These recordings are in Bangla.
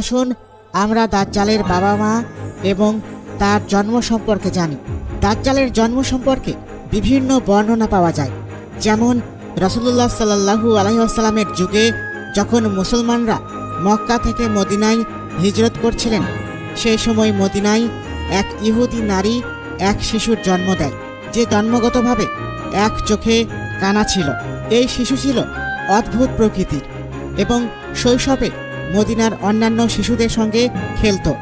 আসুন, আমরা দাজ্জালের বাবা মা এবং তার জন্ম সম্পর্কে জানি। দাজ্জালের জন্ম সম্পর্কে বিভিন্ন বর্ণনা পাওয়া যায়। যেমন রসুল্লাহ সাল্লাহু আলহিহাস্লামের যুগে যখন মুসলমানরা মক্কা থেকে মদিনায় হিজরত করছিলেন সেই সময় মদিনায় এক ইহুদি নারী এক শিশুর জন্ম দেয়, যে জন্মগতভাবে এক চোখে কানা ছিল। এই শিশু ছিল অদ্ভুত প্রকৃতির এবং শৈশবে মদিনার অন্যান্য শিশুদের সঙ্গে খেলতো।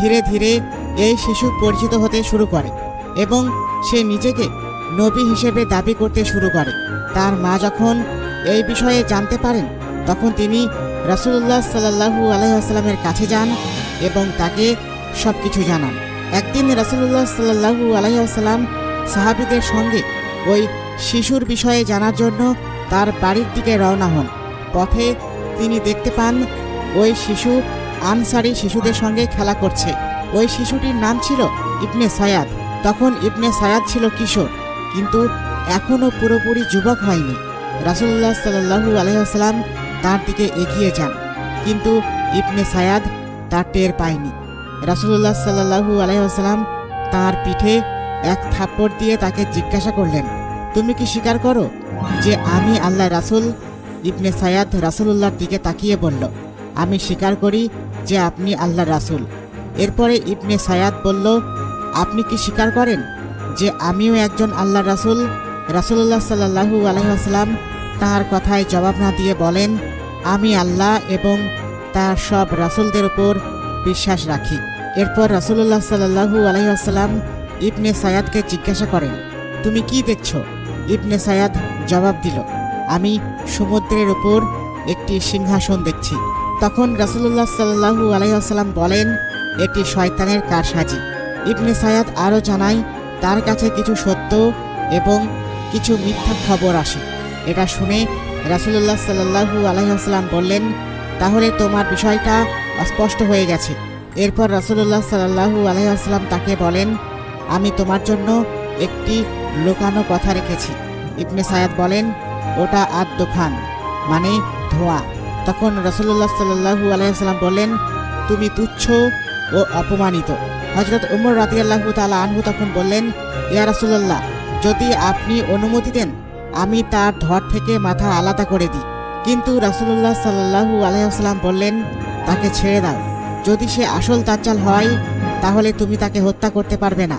ধীরে ধীরে এই শিশু পরিচিত হতে শুরু করে এবং সে নিজেকে নবী হিসেবে দাবি করতে শুরু করে। তার মা যখন এই বিষয়ে জানতে পারেন, তখন তিনি রাসুল্লাহ সাল্লাহু আলহামের কাছে যান এবং তাকে সব কিছু জানান। একদিন রাসুল্লাহ সাল্লাহু আলহাম সাহাবিদের সঙ্গে ওই শিশুর বিষয়ে জানার জন্য তার বাড়ির দিকে রওনা হন। পথে তিনি দেখতে পান ওই শিশু আনসারি শিশুদের সঙ্গে খেলা করছে। ওই শিশুটির নাম ছিল ইবনে সায়াদ। তখন ইবনে সায়াদ ছিল কিশোর, কিন্তু এখনও পুরোপুরি যুবক হয়নি। রাসুল্লাহ সাল্লাহু আলহাম তার দিকে এগিয়ে যান, কিন্তু ইবনে সায়াদ তার টের পায়নি। রাসুল্লাহ সাল্লাহু আলহাম তার পিঠে এক থাপ্পড় দিয়ে তাকে জিজ্ঞাসা করলেন, তুমি কি স্বীকার করো যে আমি আল্লাহ রাসুল? ইবনে সায়াদ রাসুলুল্লাহর দিকে তাকিয়ে বলল আমি স্বীকার করি যে আপনি আল্লাহ রাসুল। এরপরে ইবনে সায়াদ বলল, আপনি কি স্বীকার করেন যে আমিও একজন আল্লাহ রাসুল? রাসুল্লাহ সাল্লাহু আলহাম তার কথায় জবাব না দিয়ে বলেন, আমি আল্লাহ এবং তার সব রাসুলদের উপর বিশ্বাস রাখি। এরপর রাসুল্লাহ সাল্লাহু আলহাম ইবনে সায়াদকে জিজ্ঞাসা করেন, তুমি কি দেখছ? ইবনে সায়াদ জবাব দিল, আমি সমুদ্রের উপর একটি সিংহাসন দেখছি। তখন রাসুল্লাহ সাল্লাহু আলাইসাল্লাম বলেন, এটি শয়তানের কারসাজি। ইবনে সায়াদ আরও জানায়, তার কাছে কিছু সত্য এবং কিছু মিথ্যা খবর আসে। এটা শুনে রাসুল্লাহ সাল্লাহু আলাইসাল্লাম বললেন, তাহলে তোমার বিষয়টা অস্পষ্ট হয়ে গেছে। এরপর রাসুল্লাহ সাল্লাহু আলাইসাল্লাম তাকে বলেন, আমি তোমার জন্য একটি লোকানো কথা রেখেছি। ইবনে সায়াদ বলেন, ওটা আদ খান মানে ধোঁয়া। তখন রসুল্লাহ সাল্লাহু আলাইসাল্লাম বললেন, তুমি তুচ্ছ ও অপমানিত। হজরত উমর রাতি আল্লাহ তালা আনহু তখন বললেন, ইয়া রসুল্লাহ যদি আপনি অনুমতি দেন, আমি তার ধর থেকে মাথা আলাদা করে দিই। কিন্তু রাসুল্লাহ সাল্লাহু আলাইসাল্লাম বললেন, তাকে ছেড়ে দাও। যদি সে আসল দাজ্জাল হয়, তাহলে তুমি তাকে হত্যা করতে পারবে না।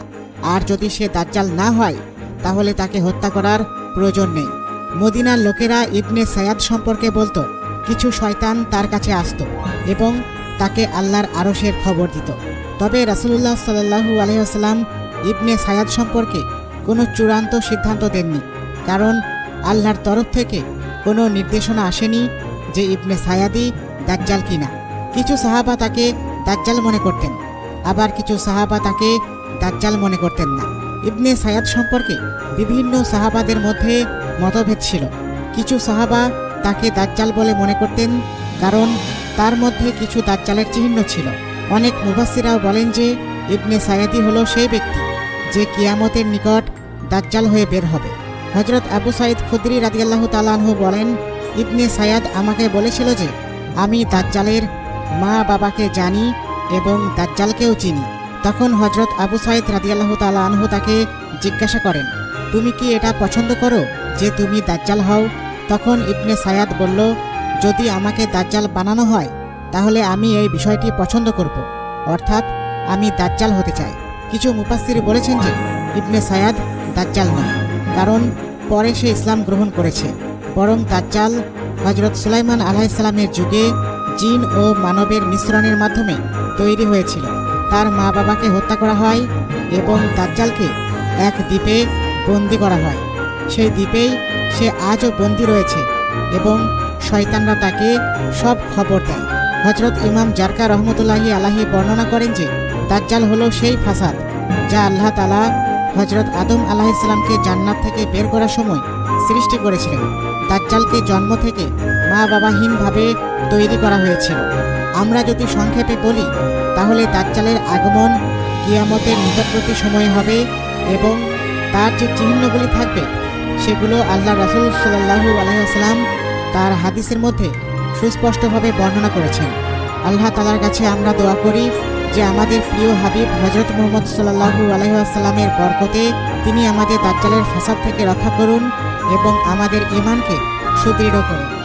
আর যদি সে দাজ্জাল না হয়, তাহলে তাকে হত্যা করার প্রয়োজন নেই। মদিনার লোকেরা ইবনে সায়াদ সম্পর্কে বলতো কিছু শয়তান তার কাছে আসত এবং তাকে আল্লাহর আরশের খবর দিত। তবে রাসুলুল্লাহ সাল্লাহু আলহাম ইবনে সায়াদ সম্পর্কে কোনো চূড়ান্ত সিদ্ধান্ত দেননি, কারণ আল্লাহর তরফ থেকে কোনো নির্দেশনা আসেনি যে ইবনে সায়াদি দাজ্জাল কিনা। কিছু সাহাবা তাকে দাজ্জাল মনে করতেন, আবার কিছু সাহাবা তাকে দাজ্জাল মনে করতেন না। ইবনে সায়াদ সম্পর্কে বিভিন্ন সাহাবাদের মধ্যে মতভেদ ছিল। কিছু সাহাবা তাকে দাজ্জাল বলে মনে করতেন, কারণ তার মধ্যে কিছু দাজ্জালের চিহ্ন ছিল। অনেক মুভাসিরাও বলেন যে, ইবনে সায়াদি হলো সেই ব্যক্তি যে কিয়ামতের নিকট দাজ্জাল হয়ে বের হবে। হজরত আবু সাইদ খুদ্রি রাদিয়াল্লাহু তালাহু বলেন, ইবনে সায়াদ আমাকে বলেছিল যে, আমি দাজ্জালের মা বাবাকে জানি এবং দাজ্জালকেও চিনি। তখন হজরত আবু সাইদ রাদিয়াল্লাহু তালা আনহু তাকে জিজ্ঞাসা করেন, তুমি কি এটা পছন্দ করো যে তুমি দাজ্জাল হও? তখন ইবনে সায়াদ বলল, যদি আমাকে দাজ্জাল বানানো হয়, তাহলে আমি এই বিষয়টি পছন্দ করব। অর্থাৎ আমি দাজ্জাল হতে চাই। কিছু মুপাস্তির বলেছেন যে, ইবনে সায়াদ দাজ্জাল নয় কারণ পরে সে ইসলাম গ্রহণ করেছে। বরং দাজ্জাল হজরত সুলাইমান আলাইসালামের যুগে জিন ও মানবের মিশ্রণের মাধ্যমে তৈরি হয়েছিল। তার মা বাবাকে হত্যা করা হয় এবং দাজ্জালকে এক দ্বীপে বন্দি করা হয়। সেই দ্বীপেই সে আজও বন্দি রয়েছে এবং শয়তানরা তাকে সব খবর দেয়। হজরত ইমাম জারকা রহমতুল্লাহি আলাহি বর্ণনা করেন যে, দাজ্জাল হলো সেই ফাসাদ যা আল্লাহ তালা হজরত আদম আলাহিসাল্লামকে জান্নাত থেকে বের করার সময় সৃষ্টি করেছিলেন। দাজ্জালকে জন্ম থেকে মা বাবাহীনভাবে তৈরি করা হয়েছিল। আমরা যদি সংক্ষেপে বলি, তাহলে দাজ্জালের আগমন কিয়ামতের নিকটবর্তী সময় হবে এবং তার যে চিহ্নগুলি থাকবে সেগুলো আল্লাহ রাসুল সাল্লাহু আলহাম তার হাদিসের মধ্যে সুস্পষ্টভাবে বর্ণনা করেছেন। আল্লাহ তালার কাছে আমরা দোয়া করি যে আমাদের প্রিয় হাবিব হজরত মোহাম্মদ সাল্লাহু আলহামের বরকতে তিনি আমাদের দাজ্জালের ফাসাদ থেকে রক্ষা করুন এবং আমাদের ইমানকে সুদৃঢ় করুন।